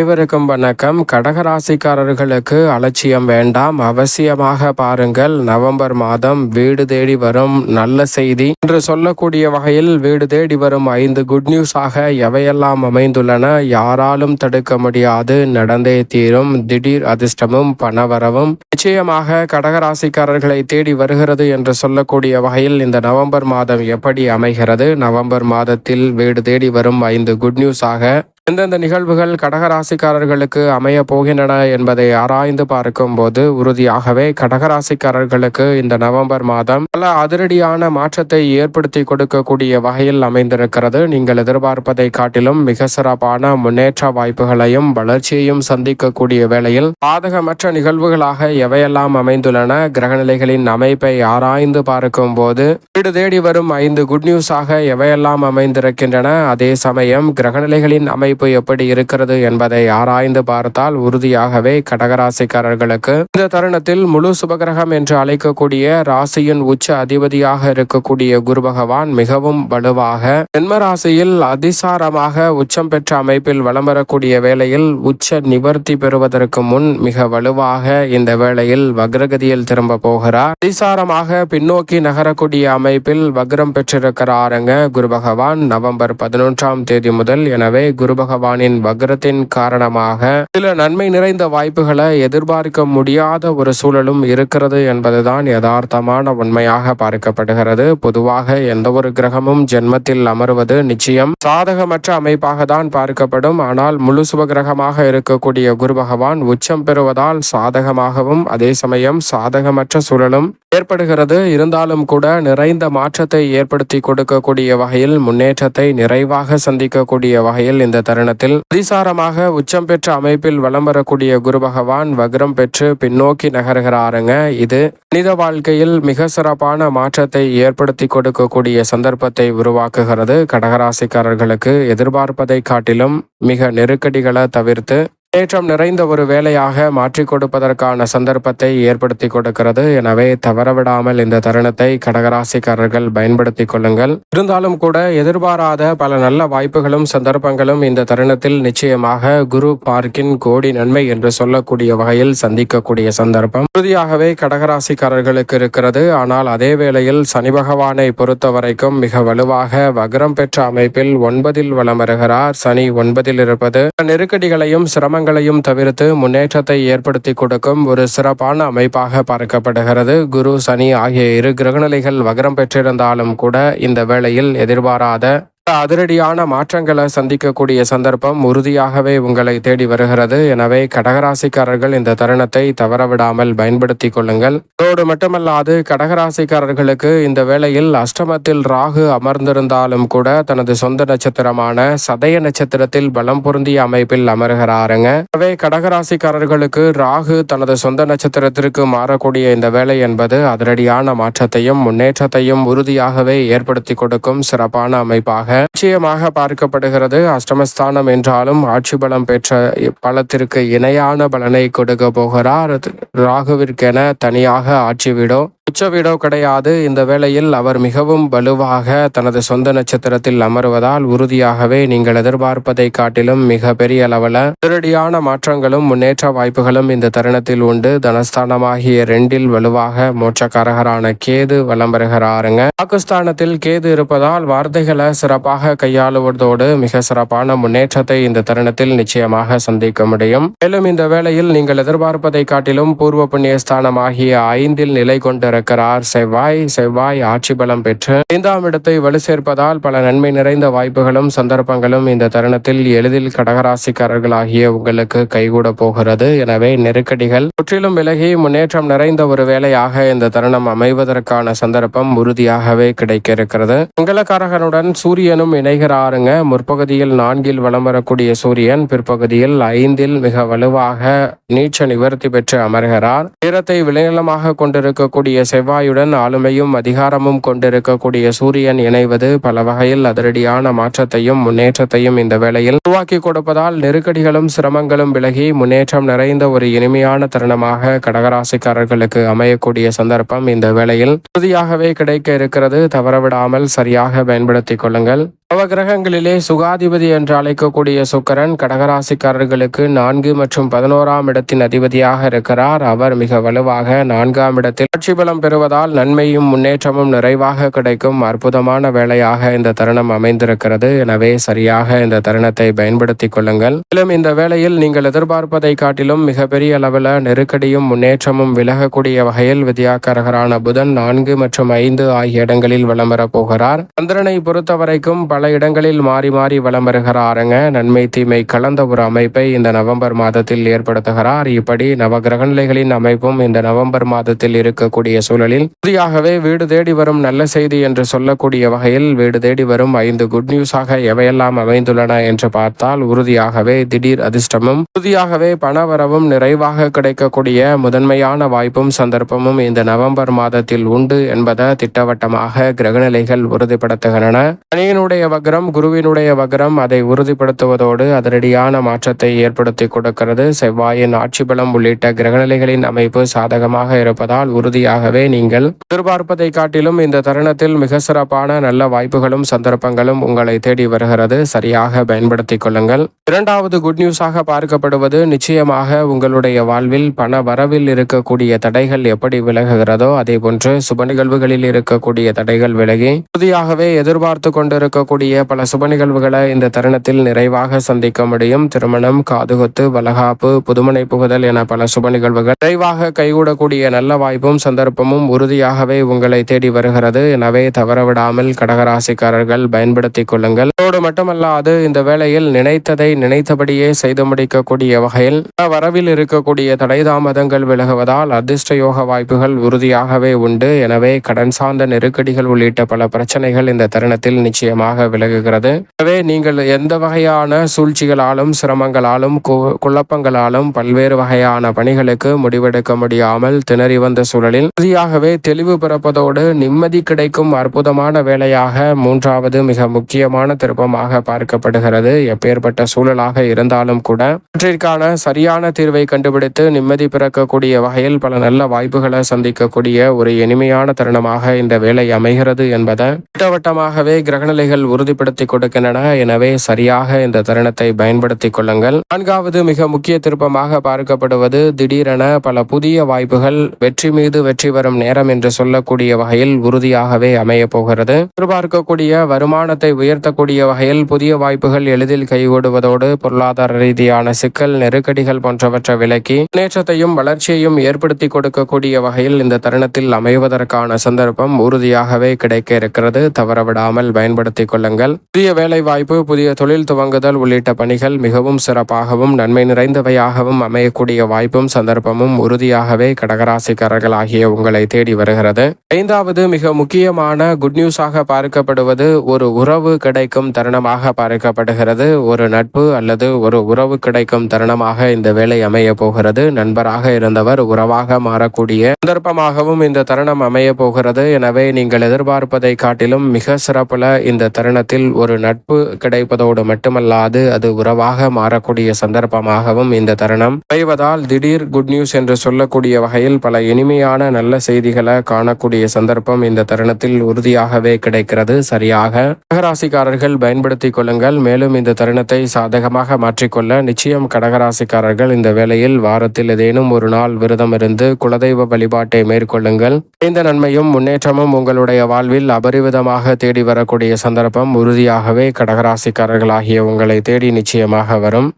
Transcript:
அனைவருக்கும் வணக்கம். கடகராசிக்காரர்களுக்கு அலட்சியம் வேண்டாம். அவசியமாக பாருங்கள். நவம்பர் மாதம் வீடு தேடி வரும் நல்ல செய்தி. என்று சொல்லக்கூடிய வகையில் வீடு தேடி வரும் ஐந்து குட் நியூஸாக எவையெல்லாம் அமைந்துள்ளன? யாராலும் தடுக்க முடியாது. நடந்தே தீரும். திடீர் அதிர்ஷ்டமும் பணவரவும் நிச்சயமாக கடகராசிக்காரர்களை தேடி வருகிறது என்று சொல்லக்கூடிய வகையில் இந்த நவம்பர் மாதம் எப்படி அமைகிறது? நவம்பர் மாதத்தில் வீடு தேடி வரும் ஐந்து குட் நியூஸாக எந்தெந்த நிகழ்வுகள் கடகராசிக்காரர்களுக்கு அமைய போகின்றன என்பதை ஆராய்ந்து பார்க்கும்போது உறுதியாகவே கடகராசிக்காரர்களுக்கு இந்த நவம்பர் மாதம் பல அதிரடியான மாற்றத்தை ஏற்படுத்தி கொடுக்கக்கூடிய வகையில் அமைந்திருக்கிறது. நீங்கள் எதிர்பார்ப்பதை காட்டிலும் மிக சிறப்பான முன்னேற்ற வாய்ப்புகளையும் வளர்ச்சியையும் சந்திக்கக்கூடிய வேளையில் பாதகமற்ற நிகழ்வுகளாக எவையெல்லாம் அமைந்துள்ளன? கிரகநிலைகளின் அமைப்பை ஆராய்ந்து பார்க்கும் போது வீடு தேடி வரும் ஐந்து குட் நியூஸாக எவையெல்லாம் அமைந்திருக்கின்றன? அதே சமயம் கிரகநிலைகளின் அமைப்பு எப்படி இருக்கிறது என்பதை ஆராய்ந்து பார்த்தால் உறுதியாகவே கடகராசிக்காரர்களுக்கு இந்த தருணத்தில் முழு சுபகிரகம் என்று அழைக்கக்கூடிய ராசியின் உச்ச அதிபதியாக இருக்கக்கூடிய குரு பகவான் மிகவும் வலுவாக ஜென்மராசியில் அதிசாரமாக உச்சம் பெற்ற அமைப்பில் வலம் வரக்கூடிய வேளையில் உச்ச நிவர்த்தி பெறுவதற்கு முன் மிக வலுவாக இந்த வேளையில் வக்ரகதியில் திரும்ப போகிறார். அதிசாரமாக பின்னோக்கி நகரக்கூடிய அமைப்பில் வக்ரம் பெற்றிருக்கிறாருங்க குரு பகவான். நவம்பர் பதினொன்றாம் தேதி முதல் எனவே குரு பகவானின் வக்ரத்தின் காரணமாக சில நன்மை நிறைந்த வாய்ப்புகளை எதிர்பார்க்க முடியாத ஒரு சூழலும் இருக்கிறது என்பதுதான் யதார்த்தமான உண்மையாக பார்க்கப்படுகிறது. பொதுவாக எந்த ஒரு கிரகமும் ஜென்மத்தில் அமர்வது நிச்சயம். சாதகமற்ற அமைப்பாக தான் பார்க்கப்படும். ஆனால் முழு சுபகிரகமாக இருக்கக்கூடிய குரு பகவான் உச்சம் பெறுவதால் சாதகமாகவும் அதே சமயம் சாதகமற்ற சூழலும் ஏற்படுகிறது. இருந்தாலும் கூட நிறைந்த மாற்றத்தை ஏற்படுத்தி கொடுக்கக்கூடிய வகையில் முன்னேற்றத்தை நிறைவாக சந்திக்கக்கூடிய வகையில் இந்த தருணத்தில் அதிசாரமாக உச்சம் பெற்ற அமைப்பில் வலம் வரக்கூடிய குரு பகவான் வக்ரம் பெற்று பின்னோக்கி நகர்கிறாருங்க. இது மனித வாழ்க்கையில் மிக சிறப்பான மாற்றத்தை ஏற்படுத்தி கொடுக்கக்கூடிய சந்தர்ப்பத்தை உருவாக்குகிறது. கடகராசிக்காரர்களுக்கு எதிர்பார்ப்பதை காட்டிலும் மிக நெருக்கடிகளை தவிர்த்து முன்னேற்றம் நிறைந்த ஒரு வேலையாக மாற்றிக் கொடுப்பதற்கான சந்தர்ப்பத்தை ஏற்படுத்தி கொடுக்கிறது. எனவே தவறவிடாமல் இந்த தருணத்தை கடகராசிக்காரர்கள் பயன்படுத்திக் கொள்ளுங்கள். இருந்தாலும் கூட எதிர்பாராத பல நல்ல வாய்ப்புகளும் சந்தர்ப்பங்களும் இந்த தருணத்தில் நிச்சயமாக குரு பார்க்கின் கோடி நன்மை என்று சொல்லக்கூடிய வகையில் சந்திக்கக்கூடிய சந்தர்ப்பம். உறுதியாகவே கடகராசிக்காரர்களுக்கு இருக்கிறது. ஆனால் அதே வேளையில் சனி பகவானை பொறுத்த வரைக்கும் மிக வலுவாக வக்ரம் பெற்ற அமைப்பில் ஒன்பதில் வலம் வருகிறார். சனி ஒன்பதில் இருப்பது. நெருக்கடிகளையும் சிரமங்கள் சிரமங்களையும் தவிர்த்து முன்னேற்றத்தை ஏற்படுத்தி கொடுக்கும் ஒரு சிறப்பான அமைப்பாக பார்க்கப்படுகிறது. குரு சனி ஆகிய இரு கிரகநிலைகள் வகரம் பெற்றிருந்தாலும் கூட இந்த வேளையில் எதிர்பாராத அதிரடியான மாற்றங்களை சந்திக்கக்கூடிய சந்தர்ப்பம் உறுதியாகவே உங்களை தேடி வருகிறது. எனவே கடகராசிக்காரர்கள் இந்த தருணத்தை தவறவிடாமல் பயன்படுத்திக் கொள்ளுங்கள். அதோடு மட்டுமல்லாது கடகராசிக்காரர்களுக்கு இந்த வேளையில் அஷ்டமத்தில் ராகு அமர்ந்திருந்தாலும் கூட தனது சொந்த நட்சத்திரமான சதய நட்சத்திரத்தில் பலம் பொருந்திய அமைப்பில் அமர்கிறாருங்க. எனவே கடகராசிக்காரர்களுக்கு ராகு தனது சொந்த நட்சத்திரத்திற்கு மாறக்கூடிய இந்த வேலை என்பது அதிரடியான மாற்றத்தையும் முன்னேற்றத்தையும் உறுதியாகவே ஏற்படுத்தி கொடுக்கும் சிறப்பான அமைப்பாக நிச்சயமாக பார்க்கப்படுகிறது. அஷ்டமஸ்தானம் என்றாலும் ஆட்சி பலம் பெற்ற பலத்திற்கு இணையான பலனை கொடுக்க போகிறார். ராகுவிற்கென தனியாக ஆட்சி வீடோ உச்சவீடோ கிடையாது. இந்த வேளையில் அவர் மிகவும் வலுவாக தனது சொந்த நட்சத்திரத்தில் அமர்வதால் உறுதியாகவே நீங்கள் எதிர்பார்ப்பதை காட்டிலும் மிக பெரிய அளவில் திருடியான மாற்றங்களும் முன்னேற்ற வாய்ப்புகளும் இந்த தருணத்தில் உண்டு. தனஸ்தானமாகிய ரெண்டில் வலுவாக மோட்சக்காரகரான கேது வலம் வருகிறாருங்க பாகிஸ்தானத்தில் கேது இருப்பதால் வார்த்தைகளை சிறப்பாக கையாளுவதோடு மிக சிறப்பான முன்னேற்றத்தை இந்த தருணத்தில் நிச்சயமாக சந்திக்க முடியும். மேலும் இந்த வேளையில் நீங்கள் எதிர்பார்ப்பதை காட்டிலும் பூர்வ புண்ணியஸ்தானமாகிய ஐந்தில் நிலை இருக்கிறார் செவ்வாய் செவ்வாய் ஆட்சி பலம் பெற்று ஐந்தாம் இடத்தை வலு சேர்ப்பதால் பல நன்மை நிறைந்த வாய்ப்புகளும் சந்தர்ப்பங்களும் இந்த தருணத்தில் எளிதில் கடகராசிக்காரர்களாகிய உங்களுக்கு கைகூட போகிறது. எனவே நெருக்கடிகள் முற்றிலும் விலகி முன்னேற்றம் நிறைந்த ஒரு வேலையாக இந்த தருணம் அமைவதற்கான சந்தர்ப்பம் உறுதியாகவே கிடைக்க இருக்கிறது மங்களக்காரகனுடன் சூரியனும் இணைகிறாருங்க. முற்பகுதியில் நான்கில் வலம் வரக்கூடிய சூரியன் பிற்பகுதியில் ஐந்தில் மிக வலுவாக நீச்ச நிவர்த்தி பெற்று அமர்கிறார். நேரத்தை விளைநிலமாக கொண்டிருக்கக்கூடிய செவ்வாயுடன் ஆளுமையும் அதிகாரமும் கொண்டிருக்கக்கூடிய சூரியன் இணைவது பல வகையில் அதிரடியான மாற்றத்தையும் முன்னேற்றத்தையும் இந்த வேளையில் உருவாக்கி கொடுப்பதால் நெருக்கடிகளும் சிரமங்களும் விலகி முன்னேற்றம் நிறைந்த ஒரு இனிமையான தருணமாக கடகராசிக்காரர்களுக்கு அமையக்கூடிய சந்தர்ப்பம் இந்த வேளையில் உறுதியாகவே கிடைக்க இருக்கிறது. தவறவிடாமல் சரியாக பயன்படுத்திக் கொள்ளுங்கள். நவகிரகங்களிலே சுகாதிபதி என்று அழைக்கக்கூடிய சுக்கரன் கடகராசிக்காரர்களுக்கு நான்கு மற்றும் பதினோராம் இடத்தின் அதிபதியாக இருக்கிறார். அவர் மிக வலுவாக நான்காம் இடத்தில் ஆட்சி பலம் பெறுவதால் நன்மையும் முன்னேற்றமும் நிறைவாக கிடைக்கும் அற்புதமான வேலையாக இந்த தருணம் அமைந்திருக்கிறது. எனவே சரியாக இந்த தருணத்தை பயன்படுத்திக் கொள்ளுங்கள். மேலும் இந்த வேளையில் நீங்கள் எதிர்பார்ப்பதை காட்டிலும் மிகப்பெரிய அளவில் நெருக்கடியும் முன்னேற்றமும் விலகக்கூடிய வகையில் வித்யாகரகரான புதன் நான்கு மற்றும் ஐந்து ஆகிய இடங்களில் வலம் போகிறார். சந்திரனை பொறுத்தவரைக்கும் பல இடங்களில் மாறி மாறி வலம் வருகிறாருங்க நன்மை தீமை கலந்த ஒரு அமைப்பை இந்த நவம்பர் மாதத்தில் ஏற்படுத்துகிறார். இப்படி நவகிரக நிலைகளின் அமைப்பும் இந்த நவம்பர் மாதத்தில் இருக்கக்கூடிய சூழலில் புதியாகவே வீடு தேடி வரும் நல்ல செய்தி என்று சொல்லக்கூடிய வகையில் வீடு தேடி வரும் ஐந்து குட் நியூஸாக எவையெல்லாம் அமைந்துள்ளன என்று பார்த்தால் உறுதியாகவே திடீர் அதிர்ஷ்டமும் உறுதியாகவே பணவரவும் நிறைவாக கிடைக்கக்கூடிய முதன்மையான வாய்ப்பும் சந்தர்ப்பமும் இந்த நவம்பர் மாதத்தில் உண்டு என்பதை திட்டவட்டமாக கிரகநிலைகள் உறுதிப்படுத்துகின்றன. சனியினுடைய வக்ரம் குருவினுடைய வக்ரம் அதை உறுதிப்படுத்துவதோடு அதிரடியான மாற்றத்தை ஏற்படுத்தி கொடுக்கிறது. செவ்வாயின் ஆட்சி பலம் உள்ளிட்ட கிரகநிலைகளின் அமைப்பு சாதகமாக இருப்பதால் உறுதியாகவே நீங்கள் எதிர்பார்ப்பதை காட்டிலும் இந்த தருணத்தில் மிக சிறப்பான நல்ல வாய்ப்புகளும் சந்தர்ப்பங்களும் உங்களை தேடி வருகிறது. சரியாக பயன்படுத்திக் கொள்ளுங்கள். இரண்டாவது குட் நியூஸாக பார்க்கப்படுவது நிச்சயமாக உங்களுடைய வாழ்வில் பண வரவில் இருக்கக்கூடிய தடைகள் எப்படி விலகுகிறதோ அதே போன்று சுப நிகழ்வுகளில் இருக்கக்கூடிய தடைகள் விலகி உறுதியாகவே எதிர்பார்த்து கொண்டிருக்கக்கூடிய பல சுப நிகழ்வுகளை இந்த தருணத்தில் நிறைவாக சந்திக்க முடியும். திருமணம் காதுகுத்து வளகாப்பு புதுமனை புகுதல் என பல சுப நிகழ்வுகள் நிறைவாக கைகூடக்கூடிய நல்ல வாய்ப்பும் சந்தர்ப்பமும் உறுதியாகவே உங்களை தேடி வருகிறது. எனவே தவறவிடாமல் கடகராசிக்காரர்கள் பயன்படுத்திக் கொள்ளுங்கள். அதோடு மட்டுமல்லாது இந்த வேளையில் நினைத்ததை நினைத்தபடியே செய்து முடிக்கக்கூடிய வகையில் வரவில் இருக்கக்கூடிய தடை தாமதங்கள் விலகுவதால் அதிர்ஷ்ட யோக வாய்ப்புகள் உறுதியாகவே உண்டு. எனவே கடன் சார்ந்த நெருக்கடிகள் உள்ளிட்ட பல பிரச்சனைகள் இந்த தருணத்தில் நிச்சயமாக விலகுகிறது. எனவே நீங்கள் எந்த வகையான சூழ்ச்சிகளாலும் சிரமங்களாலும் குழப்பங்களாலும் பல்வேறு வகையான பணிகளுக்கு முடிவெடுக்க முடியாமல் திணறி வந்த சூழலில் உறுதியாகவே தெளிவு பிறப்பதோடு நிம்மதி கிடைக்கும் அற்புதமான வேலையாக மூன்றாவது மிக முக்கியமான திருப்பமாக பார்க்கப்படுகிறது. எப்பேற்பட்ட சூழலாக இருந்தாலும் கூட அவற்றிற்கான சரியான தீர்வை கண்டுபிடித்து நிம்மதி பிறக்கக்கூடிய வகையில் பல நல்ல வாய்ப்புகளை சந்திக்கக்கூடிய ஒரு இனிமையான தருணமாக இந்த வேலை அமைகிறது என்பதை திட்டவட்டமாகவே கிரகநிலைகள் உறுதிப்படுத்தி கொடுக்கின்றன. எனவே சரியாக இந்த தருணத்தை பயன்படுத்திக் கொள்ளுங்கள். நான்காவது மிக முக்கிய திருப்பமாக பார்க்கப்படுவது திடீரென பல புதிய வாய்ப்புகள் வெற்றி மீது வெற்றி வரும் நேரம் என்று சொல்லக்கூடிய வகையில் உறுதியாகவே அமைய போகிறது. எதிர்பார்க்கக்கூடிய வருமானத்தை உயர்த்தக்கூடிய வகையில் புதிய வாய்ப்புகள் எளிதில் கைகூடுவதோடு பொருளாதார ரீதியான சிக்கல் நெருக்கடிகள் போன்றவற்றை விலக்கி முன்னேற்றத்தையும் வளர்ச்சியையும் ஏற்படுத்தி கொடுக்கக்கூடிய வகையில் இந்த தருணத்தில் அமைவதற்கான சந்தர்ப்பம் உறுதியாகவே கிடைக்க இருக்கிறது. தவறவிடாமல் பயன்படுத்திக் கொள்ளுங்கள். புதிய வேலை வாய்ப்பு புதிய தொழில் துவங்குதல் உள்ளிட்ட பணிகள் மிகவும் சிறப்பாகவும் நன்மை நிறைந்தவையாகவும் அமையக்கூடிய வாய்ப்பும் சந்தர்ப்பமும் உறுதியாகவே கடகராசிக்காரர்கள் ஆகிய உங்களை தேடி வருகிறது. ஐந்தாவது மிக முக்கியமான குட் நியூஸாக பார்க்கப்படுவது ஒரு உறவு கிடைக்கும் தருணமாக பார்க்கப்படுகிறது. ஒரு நட்பு அல்லது ஒரு உறவு கிடைக்கும் தருணமாக இந்த வேலை அமைய போகிறது. நண்பராக இருந்தவர் உறவாக மாறக்கூடிய சந்தர்ப்பமாகவும் இந்த தருணம் அமைய போகிறது. எனவே நீங்கள் எதிர்பார்ப்பதை காட்டிலும் மிக சிறப்புல இந்த தருணத்தில் ஒரு நட்பு கிடைப்பதோடு மட்டுமல்லாது அது உறவாக மாறக்கூடிய சந்தர்ப்பமாகவும் இந்த தருணம் அமைவதால் திடீர் குட் நியூஸ் என்று சொல்லக்கூடிய வகையில் பல இனிமையான நல்ல செய்திகளை காணக்கூடிய சந்தர்ப்பம் இந்த தருணத்தில் உறுதியாகவே கிடைக்கிறது. சரியாக மகராசிக்காரர்கள் பயன்படுத்திக் கொள்ளுங்கள். மேலும் இந்த தருணத்தை சாத சாதகமாக மாற்றிக்கொள்ள நிச்சயம் கடகராசிக்காரர்கள் இந்த வேளையில் வாரத்தில் ஏதேனும் ஒரு நாள் விரதம் இருந்து குலதெய்வ வழிபாட்டை மேற்கொள்ளுங்கள். இந்த நன்மையும் முன்னேற்றமும் உங்களுடைய வாழ்வில் அபரிவிதமாக தேடி வரக்கூடிய சந்தர்ப்பம் உறுதியாகவே கடகராசிக்காரர்கள் ஆகிய உங்களை தேடி நிச்சயமாக வரும்.